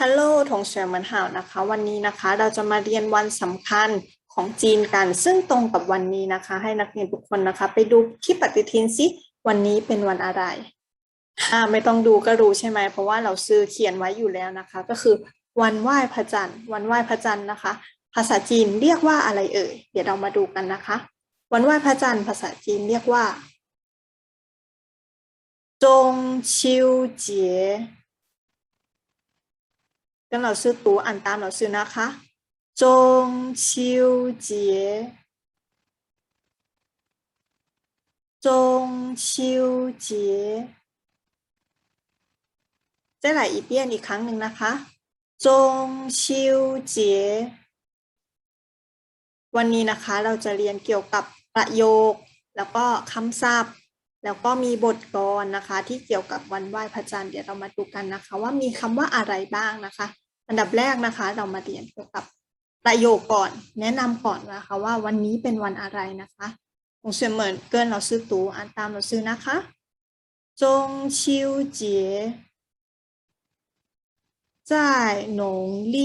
ฮัลโหลทงเสียเหมือนห่าวนะคะ วันนี้นะคะเราจะมาเรียนวันสำคัญของจีนกัน ซึ่งตรงกับวันนี้นะคะ ให้นักเรียนทุกคนนะคะ ไปดูคลิปปฏิทินสิวันนี้เป็นวันอะไรอ่าไม่ต้องดูก็รู้ใช่ไหมเพราะว่าเราซื้อเขียนไว้อยู่แล้วนะคะ ก็คือวันไหว้พระจันทร์ วันไหว้พระจันทร์นะคะ ภาษาจีนเรียกว่าอะไรเอ่ย เดี๋ยวเรามาดูกันนะคะ วันไหว้พระจันทร์ภาษาจีนเรียกว่าจงชิวเจี๋ย 跟老师读按ตาม老师นะคะ中秋节中秋节再来一遍อีกครั้งหนึ่งนะคะ中秋节วันนี้นะคะเราจะเรียนเกี่ยวกับประโยค แล้วก็คำศัพท์ แล้วก็มีบทกลอนนะคะ ที่เกี่ยวกับวันไหว้พระจันทร์เดี๋ยวเรามาดูกันนะคะ ว่ามีคำว่าอะไรบ้างนะคะ อันดับแรกนะคะ เรามาเรียนเกี่ยวกับประโยคก่อน แนะนำก่อนนะคะ ว่าวันนี้เป็นวันอะไรนะคะผมเสเหมือนเกินเราซื้อตูอ่านตามเราซื้อนะคะ中秋节在农历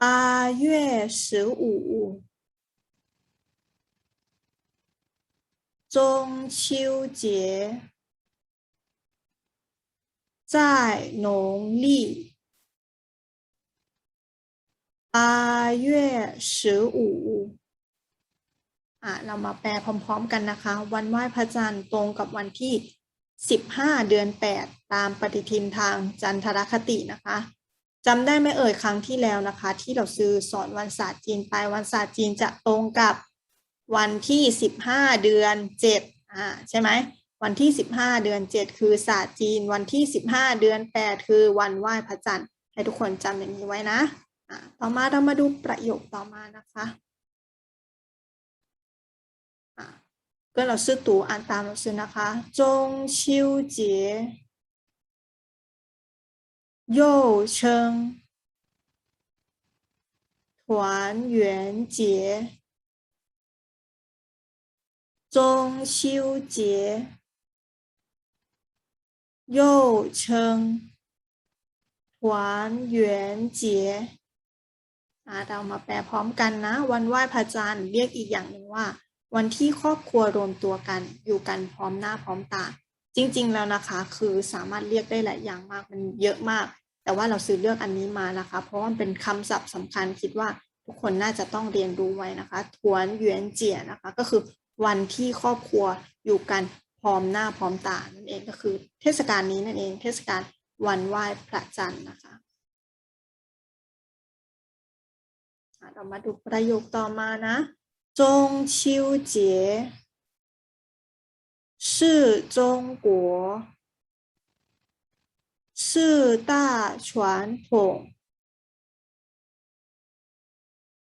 八月十五中秋节 在农历八月十五อ่ะเรามาแปลพร้อมๆกันนะคะ วันไหว้พระจันทร์ตรงกับวันที่ 15 เดือน 8 ตามปฏิทินทางจันทรคตินะคะจำได้ไหมเอ่ยครั้งที่แล้วนะคะ ที่เราซื้อสอนวันศาสตร์จีนไปวันศาสตร์จีนจะตรงกับวันที่ 15 เดือน 7อ่าใช่ไหม วันที่ 15 เดือน 7 คือศาสตร์จีน วันที่ 15 เดือน 8 คือวันไหว้พระจันทร์ ให้ทุกคนจำอย่างนี้ไว้นะอ่าต่อมาเรามาดูประโยคต่อมานะคะอ่า跟老师读อ่านตาม老师นะคะ中秋节又称团圆节中秋节 又称团圆节อ่าเรามาแปลพร้อมกันนะ วันไหว้พระจันทร์เรียกอีกอย่างหนึ่งว่า วันที่ครอบครัวรวมตัวกันอยู่กันพร้อมหน้าพร้อมตา จริง ๆ แล้วนะคะ คือสามารถเรียกได้หลายอย่างมากมันเยอะมาก แต่ว่าเราซื้อเลือกอันนี้มานะคะ เพราะว่ามันเป็นคำศัพท์สำคัญคิดว่าทุกคนน่าจะต้องเรียนรู้ไว้นะคะทวนเหวียนเจียนะคะ ก็คือวันที่ครอบครัวอยู่กัน พร้อมหน้าพร้อมตานั่นเองก็คือ เทศกาลนี้นั่นเอง เทศกาลวันไหว้พระจันทร์นะคะอ่ะเรามาดูประโยคต่อมานะ中秋节是中国四大传统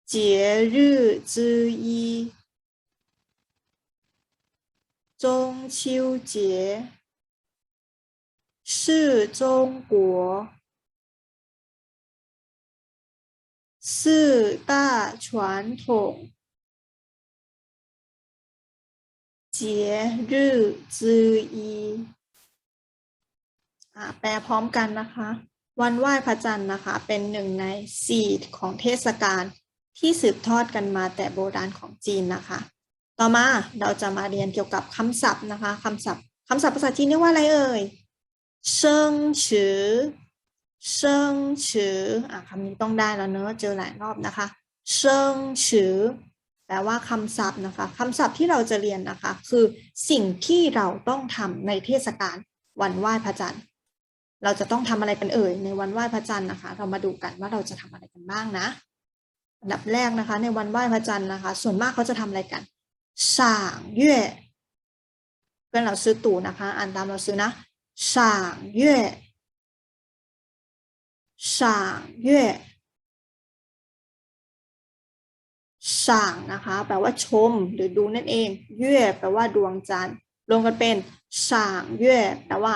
节日之一。 中秋节是中国四大传统节日之一อ่าแปลพร้อมกันนะคะ วันไหว้พระจันทร์นะคะ เป็นหนึ่งในสี่ของเทศกาลที่สืบทอดกันมาแต่โบราณของจีนนะคะ ต่อมาเราจะมาเรียนเกี่ยวกับคำศัพท์นะคะคำศัพท์คำศัพท์ภาษาจีนเรียกว่าอะไรเอ่ยเซิงฉือเซิงฉืออะคำนี้ต้องได้แล้วเนอะเจอหลายรอบนะคะเซิงฉือแปลว่าคำศัพท์นะคะคำศัพท์ที่เราจะเรียนนะคะ คือสิ่งที่เราต้องทำในเทศกาลวันไหว้พระจันทร์ เราจะต้องทำอะไรกันเอ่ย ในวันไหว้พระจันทร์นะคะ เรามาดูกันว่าเราจะทำอะไรกันบ้างนะอันดับแรกนะคะ ในวันไหว้พระจันทร์นะคะ ส่วนมากเขาจะทำอะไรกัน ส่างเย่เพื่อนเราซื้อตู่นะคะอ่านตามเราซื้อนะส่างเย่ส่างเย่ส่างนะคะ แปลว่าชมหรือดูนั่นเองเย่แปลว่าดวงจันทร์รวมกันเป็นส่งเย่แปลว่า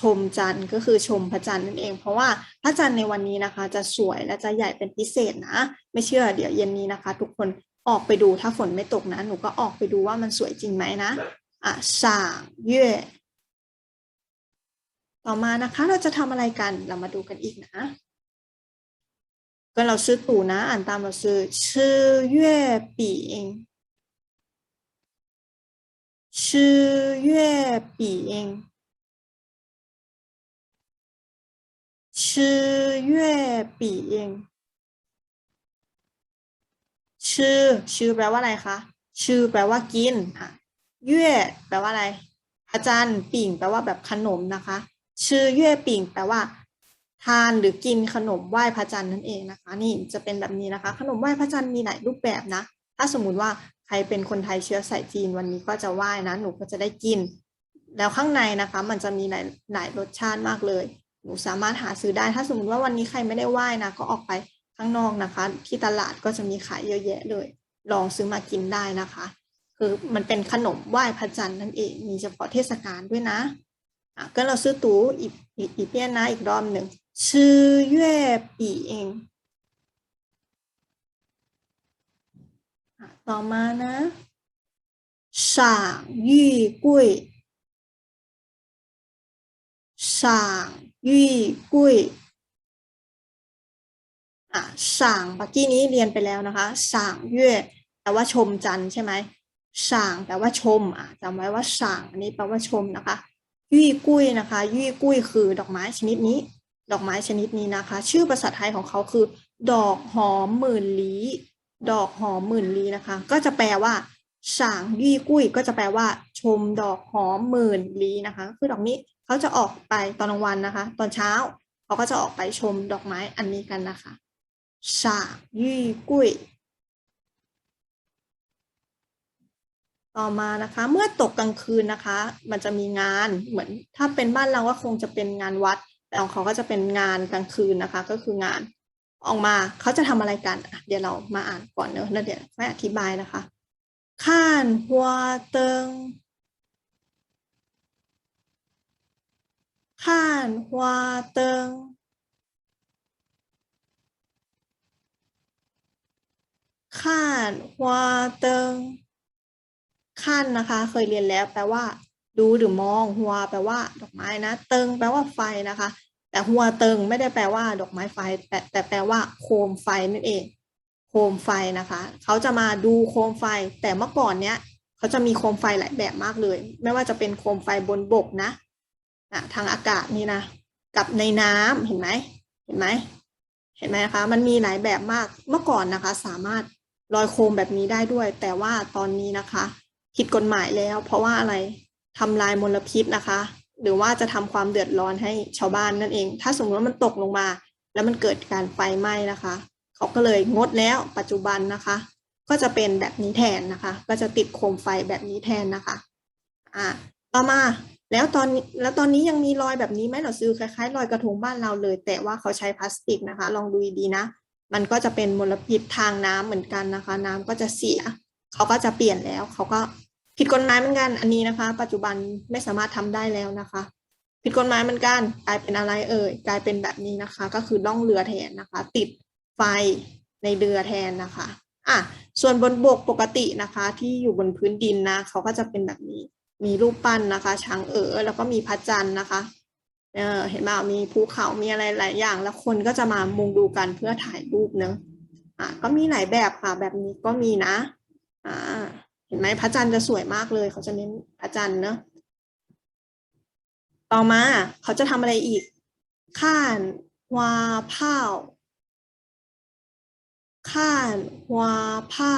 ชมจันทร์ก็คือชมพระจันทร์นั่นเอง เพราะว่าพระจันทร์ในวันนี้นะคะ จะสวยและจะใหญ่เป็นพิเศษนะ ไม่เชื่อเดี๋ยวเย็นนี้นะคะ ทุกคน ออกไปดูถ้าฝนไม่ตกนะ หนูก็ออกไปดูว่ามันสวยจริงไหมนะ อะสางเย่ต่อมานะคะ เราจะทำอะไรกัน เรามาดูกันอีกนะ ก็เราซื้อตู่นะ อ่านตามเราซื้อชื่อเย่ปีงชื่อเย่ปีงชื่อเย่ปีง ชื่อ ชื่อแปลว่าอะไรคะ ชื่อแปลว่ากินอะเย่แปลว่าอะไร อาจารย์ปิ่งแปลว่าแบบขนมนะคะ ชื่อเย่ปิ่งแปลว่า ทานหรือกินขนมไหว้พระจันทร์นั่นเองนะคะ นี่จะเป็นแบบนี้นะคะ ขนมไหว้พระจันทร์มีหลายรูปแบบนะ ถ้าสมมุติว่าใครเป็นคนไทยเชื้อสายจีนวันนี้ก็จะไหว้นะ หนูก็จะได้กิน แล้วข้างในนะคะ มันจะมีหลายหลายรสชาติมากเลย หนูสามารถหาซื้อได้ ถ้าสมมติว่าวันนี้ใครไม่ได้ไหว้นะ ก็ออกไป ข้างนอกนะคะ ที่ตลาดก็จะมีขายเยอะแยะเลย ลองซื้อมากินได้นะคะ คือมันเป็นขนมไหว้พระจันทร์นั่นเองมีเฉพาะเทศกาลด้วยนะอะก็เราซื้อตูอีกอีกอีกเปี้ยนะอีกรอบหนึ่งชื่อเย่ปีเองต่อมานะสั่งยี่กุ้ยสั่งยี่กุ้ย อะสั่งเมื่อกี้นี้เรียนไปแล้วนะคะสั่งเย่แปลว่าชมจันใช่ไหมสั่งแปลว่าชมอะจำไว้ว่าสั่งอันนี้แปลว่าชมนะคะยี่กุ้ยนะคะยี่กุ้ยคือดอกไม้ชนิดนี้ ดอกไม้ชนิดนี้นะคะ ชื่อภาษาไทยของเขาคือ ดอกหอมหมื่นลี้ดอกหอมหมื่นลี้นะคะ ก็จะแปลว่าสางยี่กุ้ยก็จะแปลว่า ชมดอกหอมหมื่นลีนะคะ คือดอกนี้เขาจะออกไปตอนกลางวันนะคะ ตอนเช้าเขาก็จะออกไปชมดอกไม้อันนี้กันนะคะ สายี่กุ้ยต่อมานะคะ เมื่อตกกลางคืนนะคะ มันจะมีงานเหมือน ถ้าเป็นบ้านเราก็คงจะเป็นงานวัด แต่ของเขาก็จะเป็นงานกลางคืนนะคะ ก็คืองาน ออกมาเขาจะทำอะไรกันเดี๋ยวเรามาอ่านก่อนเนอะแล้วเดี๋ยวค่อยอธิบายนะคะข้านหัวเติงข้านหัวเติง ข้านหัวเติงขั้นนะคะ เคยเรียนแล้ว แปลว่า ดูหรือมองหัวแปลว่า ดอกไม้นะ เติงแปลว่าไฟนะคะ แต่หัวเติงไม่ได้แปลว่า ดอกไม้ไฟแต่แต่แปลว่า โคมไฟนั่นเอง โคมไฟนะคะ เขาจะมาดูโคมไฟ แต่เมื่อก่อนเนี้ยเขาจะมีโคมไฟหลายแบบมากเลย ไม่ว่าจะเป็นโคมไฟบนบกนะนะทางอากาศนี่นะ กับในน้ำเห็นไหม เห็นไหม เห็นไหมนะคะ มันมีหลายแบบมาก เมื่อก่อนนะคะ สามารถ ลอยโคมแบบนี้ได้ด้วย แต่ว่าตอนนี้นะคะ ผิดกฎหมายแล้ว เพราะว่าอะไรทำลายมลพิษนะคะ หรือว่าจะทำความเดือดร้อนให้ชาวบ้านนั่นเอง ถ้าสมมติว่ามันตกลงมา แล้วมันเกิดการไฟไหม้นะคะ เขาก็เลยงดแล้วปัจจุบันนะคะ ก็จะเป็นแบบนี้แทนนะคะ ก็จะติดโคมไฟแบบนี้แทนนะคะอ่าต่อมาแล้วตอนนี้แล้วตอนนี้ยังมีรอยแบบนี้ไหมเราซื้อคล้ายๆรอยกระทงบ้านเราเลย แต่ว่าเขาใช้พลาสติกนะคะ ลองดูดีๆนะ มันก็จะเป็นมลพิษทางน้ำเหมือนกันนะคะ น้ำก็จะเสีย เขาก็จะเปลี่ยนแล้ว เขาก็ผิดกฎหมายเหมือนกันอันนี้นะคะ ปัจจุบันไม่สามารถทำได้แล้วนะคะ ผิดกฎหมายเหมือนกันกลายเป็นอะไรเอ่ยกลายเป็นแบบนี้นะคะ ก็คือล่องเรือแทนนะคะ ติดไฟในเรือแทนนะคะอะส่วนบนบกปกตินะคะ ที่อยู่บนพื้นดินนะ เขาก็จะเป็นแบบนี้ มีรูปปั้นนะคะ ช้างเอ๋อแล้วก็มีพระจันทร์นะคะ เออเห็นไหมมีภูเขา มีอะไรหลายอย่าง แล้วคนก็จะมามุงดูกันเพื่อถ่ายรูปเนอะอะก็มีหลายแบบค่ะ แบบนี้ก็มีนะ อ่า เห็นไหมพระจันทร์จะสวยมากเลย เขาจะเน้นพระจันทร์เนอะต่อมาเขาจะทำอะไรอีก ข้านวาเผาข้านวาเผา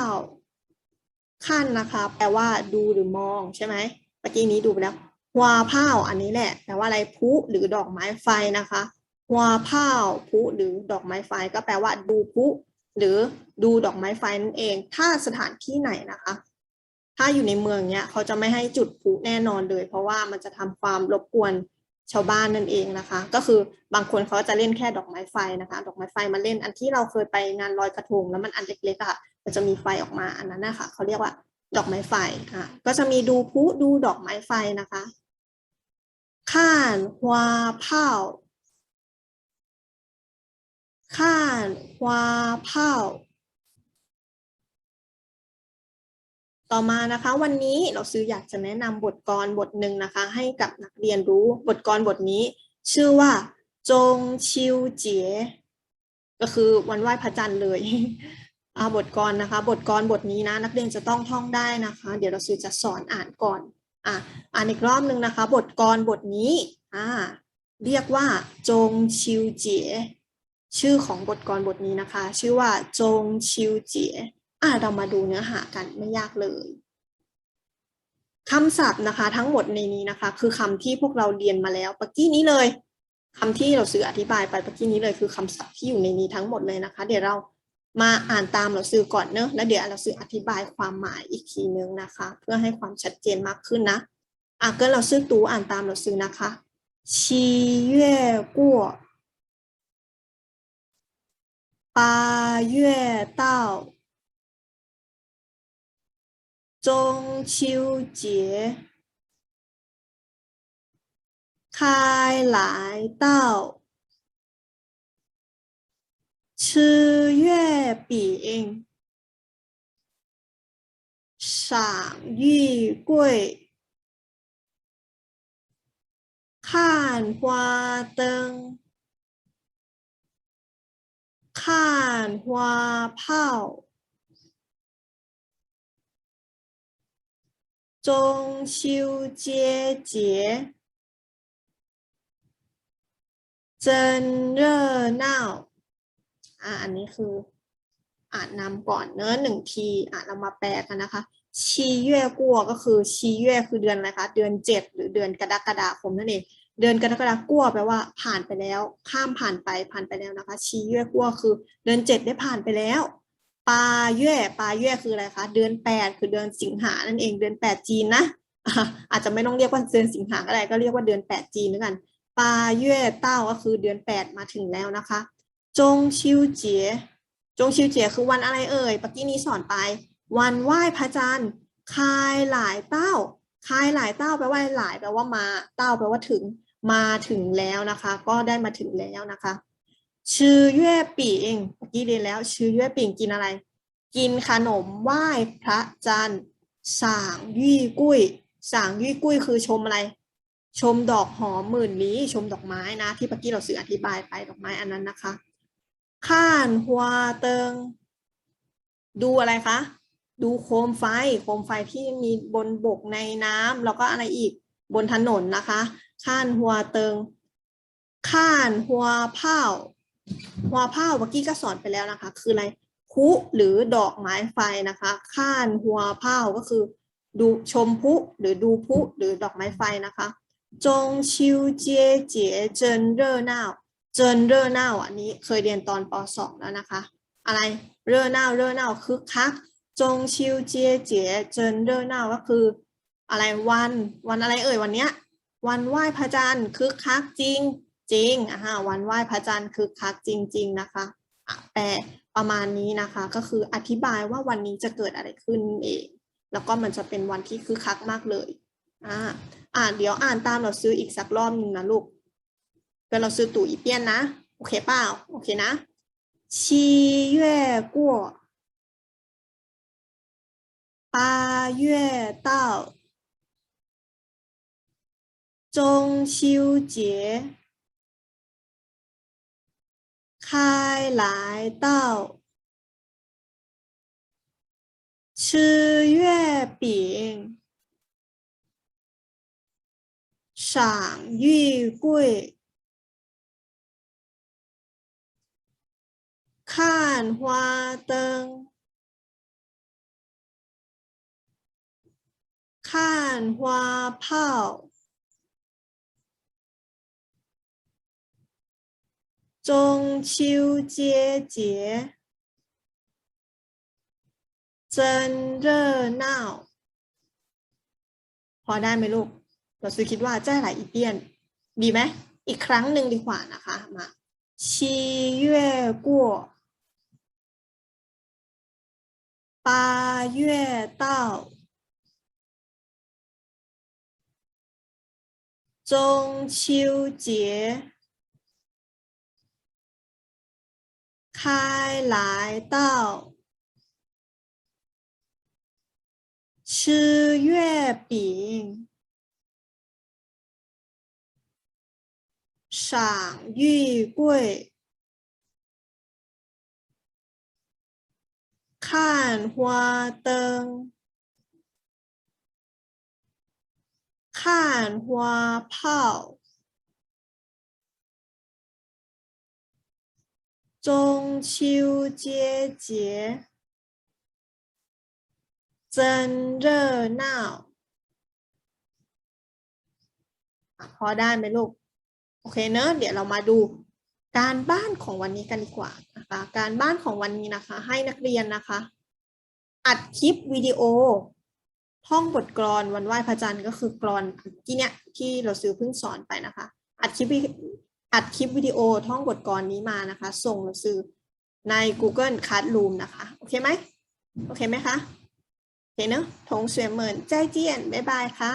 ข้านนะคะ แปลว่าดูหรือมองใช่ไหมเมื่อกี้นี้ดูไปแล้ว วาเผาอันนี้แหละแปลว่าอะไรพุหรือดอกไม้ไฟนะคะวาเผาพุหรือดอกไม้ไฟ ก็แปลว่าดูพุหรือดูดอกไม้ไฟนั่นเอง ถ้าสถานที่ไหนนะคะ ถ้าอยู่ในเมืองเนี้ยเขาจะไม่ให้จุดพุแน่นอนเลย เพราะว่ามันจะทำความรบกวนชาวบ้านนั่นเองนะคะ ก็คือบางคนเขาจะเล่นแค่ดอกไม้ไฟนะคะ ดอกไม้ไฟมาเล่นอันที่เราเคยไปงานลอยกระทงแล้วมันอันเล็กๆอะมันจะมีไฟออกมาอันนั้นนะคะเขาเรียกว่าดอกไม้ไฟอะก็จะมีดูพุดูดอกไม้ไฟนะคะ ข้านฮวาเผาข้านฮวาเผาต่อมานะคะวันนี้เราซื้ออยากจะแนะนำบทกลบทหนึ่งนะคะ ให้กับนักเรียนรู้บทกลบทนี้ ชื่อว่า จงชิวเจี๋ยก็คือวันไหว้พระจันทร์เลยอาบทกรนะคะ บทกรบทนี้นะ นักเรียนจะต้องท่องได้นะคะ เดี๋ยวเราซื้อจะสอนอ่านก่อน อะอ่านอีกรอบหนึ่งนะคะ บทกรบทนี้อ่าเรียกว่าจงชิวเจี๋ยชื่อของบทกรบทนี้นะคะ ชื่อว่าจงชิวเจี๋ยอ่าเรามาดูเนื้อหากันไม่ยากเลยคำศัพท์นะคะ ทั้งหมดในนี้นะคะ คือคำที่พวกเราเรียนมาแล้วเมื่อกี้นี้เลยคำที่เราซื้ออธิบายไปเมื่อกี้นี้เลยคือคำศัพท์ที่อยู่ในนี้ทั้งหมดเลยนะคะ เดี๋ยวเรา มาอ่านตามเราซื้อก่อนเนอะแล้วเดี๋ยวเราซื้ออธิบายความหมายอีกทีนึงนะคะ เพื่อให้ความชัดเจนมากขึ้นนะอ่ะก็เราซื้อตูอ่านตามเราซื้อนะคะ七月过八月到中秋节开来到， 吃月饼，赏玉桂，看花灯，看花炮。中秋佳节真热闹 อ่าอันนี้คืออ่านนำก่อนเนื้อหนึ่งทีอ่านเรามาแปลกันนะคะชีเย่กัวก็คือชีเย่คือเดือนอะไรคะเดือนเจ็ดหรือเดือนกรกฎาคมนั่นเองเดือนกรกฎากัวแปลว่าผ่านไปแล้ว ข้ามผ่านไปผ่านไปแล้วนะคะ ชีเย่กัวคือเดือนเจ็ดได้ผ่านไปแล้วปาเย่ปาเย่คืออะไรคะเดือนแปดคือเดือนสิงหานั่นเองเดือนแปดจีนนะอะอาจจะไม่ต้องเรียกว่าเดือนสิงหาก็ได้ก็เรียกว่าเดือนแปดจีนแล้วกันปาเย่เต้าก็คือเดือนแปดมาถึงแล้วนะคะ จงชิวเจียจงชิวเจียคือวันอะไรเอ่ยปกี้นี้สอนไป วันไหว้พระจันทร์คายหลายเต้าคายหลายเต้าแปลว่าหลายแปลว่ามาเต้าแปลว่าถึงมาถึงแล้วนะคะ ก็ได้มาถึงแล้วนะคะชื่อเย่ปิงเมื่อกี้เรียนแล้ว ชื่อเย่ปิงกินอะไร กินขนมไหว้พระจันทร์สางยี่กุ้ยสางยี่กุ้ยคือชมอะไร ชมดอกหอมหมื่นลี้ชมดอกไม้นะ ที่เมื่อกี้เราสื่ออธิบายไปดอกไม้อันนั้นนะคะ ข้านหัวเติง ดูอะไรคะ ดูโคมไฟ โคมไฟที่มีบนบกในน้ำแล้วก็อะไรอีกบนถนนนะคะข้านหัวเติงข้านหัวเผาหัวเผาเมื่อกี้ก็สอนไปแล้วนะคะ คืออะไรพุหรือดอกไม้ไฟนะคะข้านหัวเผาก็คือ ดูชมพุหรือดูพุหรือดอกไม้ไฟนะคะจงชิวเจียเจียเจินเร่อน่าว เจนเร่อน่าวอันนี้เคยเรียนตอนป .2 แล้วนะคะ อะไรเร่อน่าเร่อน่าคึกคักจงชิวเจียเจี๋ยเจนเร่อน่าก็คือ อะไรวันวันอะไรเอ่ยวันเนี้ย วันไหว้พระจันทร์คึกคักจริงจริงอะฮะวันไหว้พระจันทร์คึกคักจริง ๆนะคะอะแปลประมาณนี้นะคะก็คืออธิบายว่าวันนี้จะเกิดอะไรขึ้นเองแล้วก็มันจะเป็นวันที่คึกคักมากเลยอ่าอ่านเดี๋ยวอ่านตามเราซื้ออีกสักรอบหนึ่งนะลูก เป็นเราซื้อตู่อีเปียนนะ โอเคเปล่า โอเคนะ七月过八月到中秋节开来到吃月饼赏玉桂， 看花灯，看花炮，中秋佳节真热闹。พอได้ไหมลูก เราซื้อคิดว่าจ้าหลายอีเปียน ดีไหม อีกครั้งหนึ่งดีกว่านะคะ มา七月过 八月到中秋节开来到吃月饼赏玉桂。 看花灯，看花炮，中秋佳节真热闹อ่ะพอได้ไหมลูก โอเคเนอะเดี๋ยวเรามาดูการบ้านของวันนี้กันดีกว่า นะคะ การบ้านของวันนี้นะคะ ให้นักเรียนนะคะ อัดคลิปวิดีโอ ท่องบทกลอนวันไหว้พระจันทร์ก็คือกลอนที่เนี้ยที่เราซื้อเพิ่งสอนไปนะคะ อัดคลิปอัดคลิปวิดีโอท่องบทกลอนนี้มานะคะ ส่งหนังสือใน Google Classroom นะคะ โอเคไหมโอเคไหมคะโอเคเนอะทงเสวยเหมือนใจเจียนบ๊ายบายค่ะ